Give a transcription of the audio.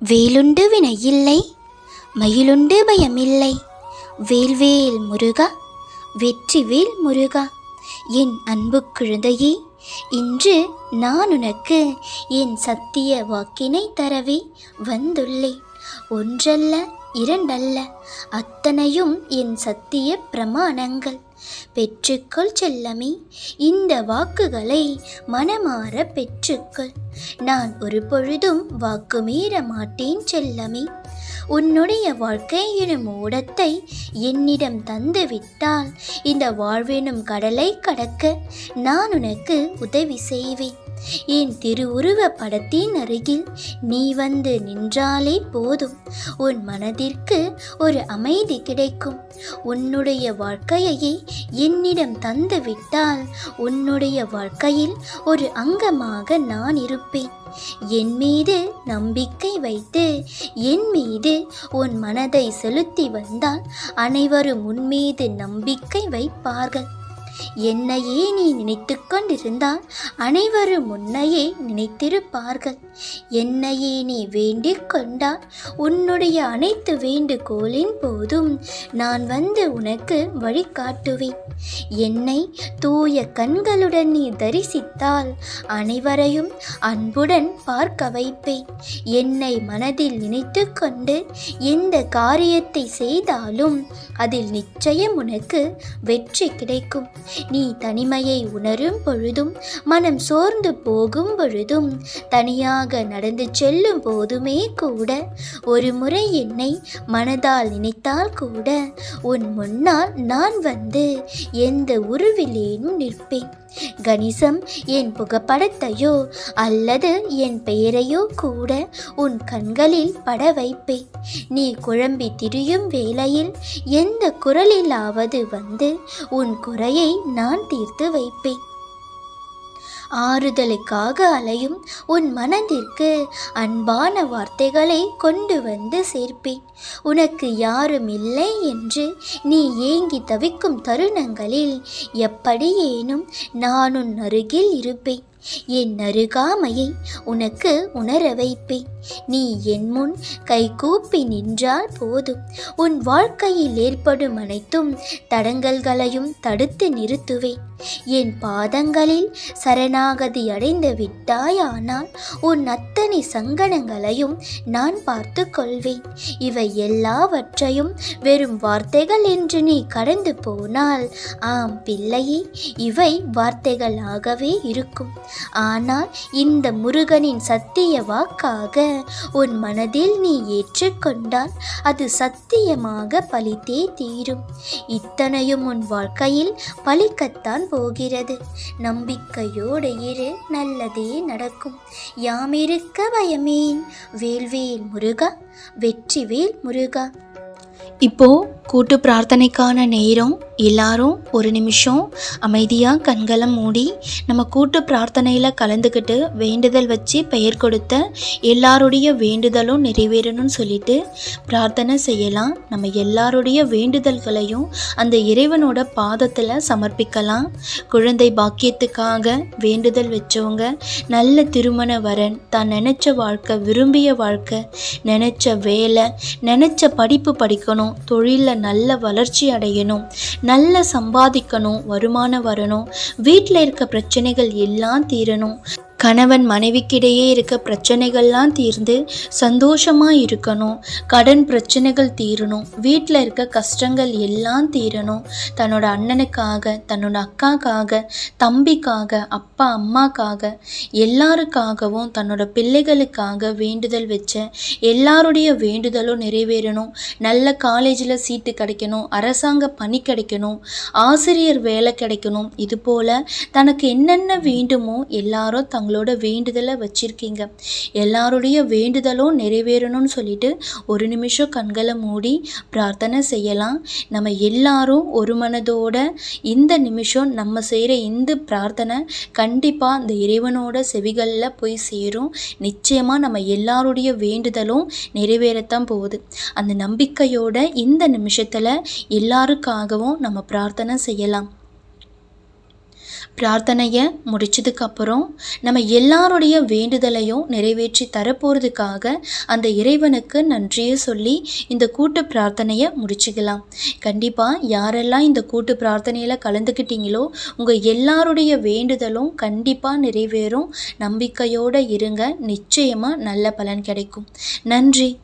வேலுண்டு வினையில்லை மயிலுண்டு பயமில்லை. வேல்வேல் முருகா வெற்றிவேல் முருகா என் அன்பு குழந்தையே இன்று நான் உனக்கு என் சத்திய வாக்கினை தரவே வந்துள்ளேன். ஒன்றல்ல இரண்டல்ல. அத்தனையும் என் சத்திய பிரமாணங்கள். பெற்றுக்கொள் செல்லமே இந்த வாக்குகளை மனமாற பெற்றுக்கொள். நான் ஒரு பொழுதும் வாக்கு மீற மாட்டேன் செல்லமே. உன்னுடைய வாழ்க்கை எனும் ஓடத்தை என்னிடம் தந்து விட்டால் இந்த வாழ்வெனும் கடலை கடக்க நான் உனக்கு உதவி செய்வேன். என் திருவுருவ படத்தின் அருகில் நீ வந்து நின்றாலே போதும். உன் மனதிற்கு ஒரு அமைதி கிடைக்கும். உன்னுடைய வாழ்க்கையையே என்னிடம் தந்து விட்டால் உன்னுடைய வாழ்க்கையில் ஒரு அங்கமாக நான் இருப்பேன். என் மீது நம்பிக்கை வைத்து என் மீது உன் மனதை செலுத்தி வந்தால் அனைவரும் உன் மீது நம்பிக்கை வைப்பார்கள். என்னையே நீ நினைத்து கொண்டிருந்தால் அனைவரும் உன்னையே நினைத்திருப்பார்கள். என்னையே நீ வேண்டிக் கொண்டால் உன்னுடைய அனைத்து வேண்டுகோளின் போதும் நான் வந்து உனக்கு வழிகாட்டுவேன். என்னை தூய கண்களுடன் நீ தரிசித்தால் அனைவரையும் அன்புடன் பார்க்க வைப்பேன். என்னை மனதில் நினைத்து கொண்டு எந்த காரியத்தை செய்தாலும் அதில் நிச்சயம் உனக்கு வெற்றி கிடைக்கும். நீ தனிமையை உணரும் பொழுதும் மனம் சோர்ந்து போகும் பொழுதும் தனியாக நடந்து செல்லும் போதுமே கூட ஒரு முறை என்னை மனதால் நினைத்தால் கூட உன் முன்னால் நான் வந்து எந்த உருவிலேனும் நிற்பேன். கணிசம் என் புகைப்படத்தையோ அல்லது என் பெயரையோ கூட உன் கண்களில் பட வைப்பேன். நீ குழம்பி திரியும் வேளையில் எந்த குரலிலாவது வந்து உன் குறையை நான் தீர்த்து வைப்பேன். ஆறுதலுக்காக அலையும் உன் மனதிற்கு அன்பான வார்த்தைகளை கொண்டு வந்து சேர்ப்பேன். உனக்கு யாரும் இல்லை என்று நீ ஏங்கி தவிக்கும் தருணங்களில் எப்படியேனும் நான் உன் அருகில் இருப்பேன். என் அருகாமையை உனக்கு உணர வைப்பேன். நீ என் முன் கைகூப்பி நின்றால் போதும். உன் வாழ்க்கையில் ஏற்படும் அனைத்தும் தடங்கல்களையும் தடுத்து நிறுத்துவேன். என் பாதங்களில் சரணாகதி அடைந்து விட்டாயானால் உன் அத்தனை சங்கடங்களையும் நான் பார்த்து கொள்வேன். இவை எல்லாவற்றையும் வெறும் வார்த்தைகள் என்று நீ கடந்து போனால் ஆம் பிள்ளையே இவை வார்த்தைகளாகவே இருக்கும். ஆனால் இந்த முருகனின் சத்திய வாக்காக உன் மனதில் நீ ஏற்றுக்கொண்டால் அது சத்தியமாக பலித்தே தீரும். இத்தனையும் உன் வாழ்க்கையில் பலிக்கத்தான் போகிறது. நம்பிக்கையோடு இரு நல்லதே நடக்கும். யாமிருக்க பயமேன். வேல்வேல் முருகா வெற்றிவேல் முருகா. இப்போ கூட்டு பிரார்த்தனைக்கான நேரம் எல்லாரும் ஒரு நிமிஷம் அமைதியாக கண்களை மூடி நம்ம கூட்டு பிரார்த்தனையில் கலந்துக்கிட்டு வேண்டுதல் வச்சு பெயர் கொடுத்த எல்லாருடைய வேண்டுதலும் நிறைவேறணும்னு சொல்லிட்டு பிரார்த்தனை செய்யலாம். நம்ம எல்லாருடைய வேண்டுதல்களையும் அந்த இறைவனோட பாதத்தில் சமர்ப்பிக்கலாம். குழந்தை பாக்கியத்துக்காக வேண்டுதல் வச்சவங்க நல்ல திருமண வரன் தான் நினச்ச வாழ்க்கை விரும்பிய வாழ்க்கை நினச்ச வேலை நினச்ச படிப்பு படிக்கணும் தொழிலில் நல்ல வளர்ச்சி அடையணும் நல்ல சம்பாதிக்கணும் வருமானம் வரணும். வீட்டில் இருக்க பிரச்சனைகள் எல்லாம் தீரணும். கணவன் மனைவிக்கிடையே இருக்க பிரச்சனைகள்லாம் தீர்ந்து சந்தோஷமாக இருக்கணும் கடன் பிரச்சனைகள் தீரணும். வீட்டில் இருக்க கஷ்டங்கள் எல்லாம் தீரணும். தன்னோட அண்ணனுக்காக தன்னோட அக்காக்காக தம்பிக்காக அப்பா அம்மாக்காக எல்லாருக்காகவும் தன்னோட பிள்ளைகளுக்காக வேண்டுதல் வச்ச எல்லாருடைய வேண்டுதலும் நிறைவேறணும். நல்ல காலேஜில் சீட்டு கிடைக்கணும். அரசாங்க பணி கிடைக்கணும். ஆசிரியர் வேலை கிடைக்கணும். இது போல் தனக்கு என்னென்ன வேண்டுமோ எல்லாரும் தங்களோட வேண்டுதலை வச்சுருக்கீங்க. எல்லாருடைய வேண்டுதலும் நிறைவேறணும்னு சொல்லிட்டு ஒரு நிமிஷம் கண்களை மூடி பிரார்த்தனை செய்யலாம். நம்ம எல்லாரும் ஒரு மனதோட இந்த நிமிஷம் நம்ம செய்கிற இந்த பிரார்த்தனை கண்டிப்பாக அந்த இறைவனோட செவிகளில் போய் சேரும். நிச்சயமாக நம்ம எல்லாருடைய வேண்டுதலும் நிறைவேறத்தான் போகுது. அந்த நம்பிக்கையோட இந்த நிமிஷத்தில் எல்லாருக்காகவும் நம்ம பிரார்த்தனை செய்யலாம். பிரார்த்தனையை முடிச்சதுக்கப்புறம் நம்ம எல்லாருடைய வேண்டுதலையும் நிறைவேற்றி தரப்போகிறதுக்காக அந்த இறைவனுக்கு நன்றியை சொல்லி இந்த கூட்டு பிரார்த்தனையை முடிச்சுக்கலாம். கண்டிப்பாக யாரெல்லாம் இந்த கூட்டு பிரார்த்தனையில் கலந்துக்கிட்டீங்களோ உங்கள் எல்லாருடைய வேண்டுதலும் கண்டிப்பாக நிறைவேறும். நம்பிக்கையோடு இருங்க. நிச்சயமாக நல்ல பலன் கிடைக்கும். நன்றி.